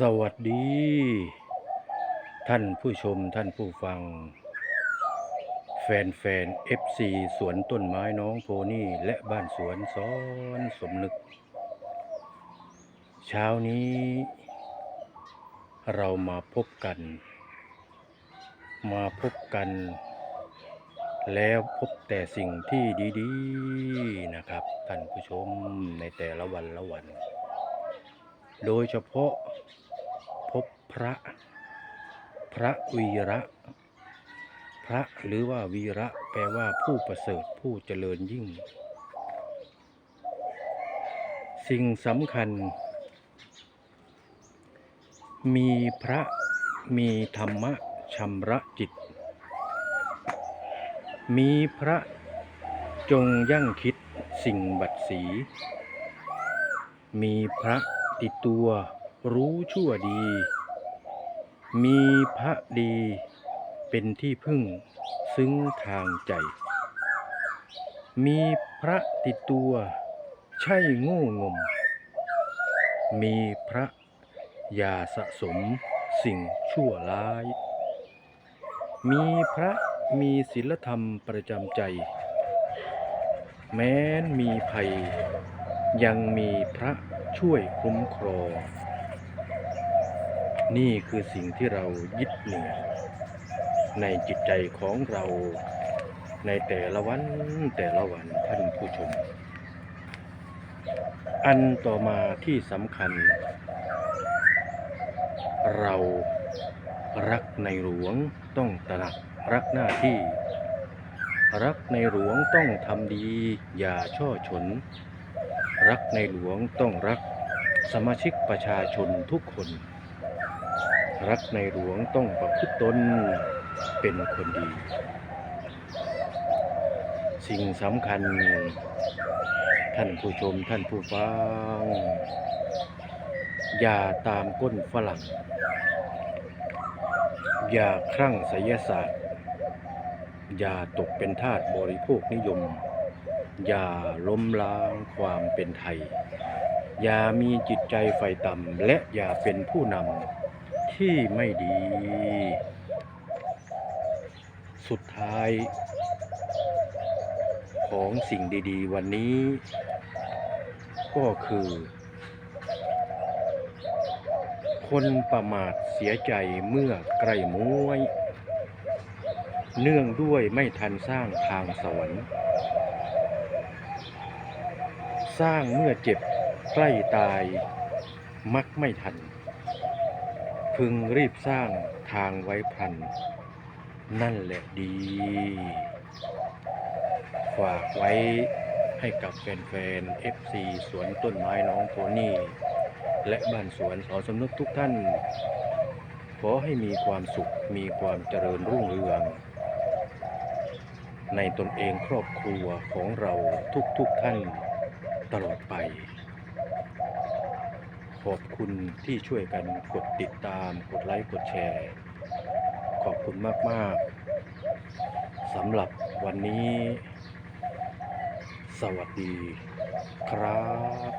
สวัสดี ท่านผู้ชมท่านผู้ฟัง แฟนแฟนเอฟซีสวนต้นไม้น้องโพนี่และบ้านสวนซ้อนสมนึก เช้านี้ เรามาพบกัน มาพบกัน แล้วพบแต่สิ่งที่ดีๆนะครับ ท่านผู้ชมในแต่ละวันละวันโดยเฉพาะ พระ พระวีระ พระหรือว่าวีระแปลว่าผู้ประเสริฐผู้เจริญยิ่ง สิ่งสำคัญ มีพระมีธรรมะชำระจิต มีพระจงยั่งคิดสิ่งบัดสี มีพระติดตัวรู้ชั่วดี มีพระดีเป็นที่พึ่งซึ้งทางใจ มีพระติดตัวใช่โง่งม มีพระอย่าสะสมสิ่งชั่วร้าย มีพระมีศีลธรรมประจำใจ แม้นมีภัย ยังมีพระช่วยคุ้มครอง นี่คือสิ่งที่เรายึดเหนี่ยวในจิตใจของเราในแต่ละวันแต่ละวันท่านผู้ชม อันต่อมาที่สำคัญ เรารักในหลวงต้องตระหนักรักหน้าที่ รักในหลวงต้องทำดี อย่าช่อฉน รักในหลวงต้องรักสมาชิกประชาชนทุกคน รักในหลวงต้องประพฤติตนเป็นคนดี สิ่งสำคัญ ท่านผู้ชมท่านผู้ฟัง อย่าตามก้นฝรั่ง อย่าคลั่งไสยศาสตร์ อย่าตกเป็นทาสบริโภคนิยม อย่าล้มล้างความเป็นไทย อย่ามีจิตใจไฟต่ำและอย่าเป็นผู้นำ ที่ไม่ดี สุดท้าย ของสิ่งดีๆ วันนี้ ก็คือ คนประมาทเสียใจเมื่อใกล้มวย เนื่องด้วยไม่ทันสร้างทางสวรรค์ สร้างเมื่อเจ็บใกล้ตายมักไม่ทัน พึงรีบสร้างทางไว้พลัน นั่นแหละดี ฝากไว้ให้กับแฟนๆ FC สวนต้นไม้น้องโพนี่ และบ้านสวนสอสมนึกทุกท่าน ขอให้มีความสุขมีความเจริญรุ่งเรือง ในตนเองครอบครัวของเราทุกๆทท่านตลอดไป ขอบคุณที่ช่วยกันกดติดตาม กดไลค์กดแชร์ ขอบคุณมากๆสำหรับวันนี้ สวัสดีครับ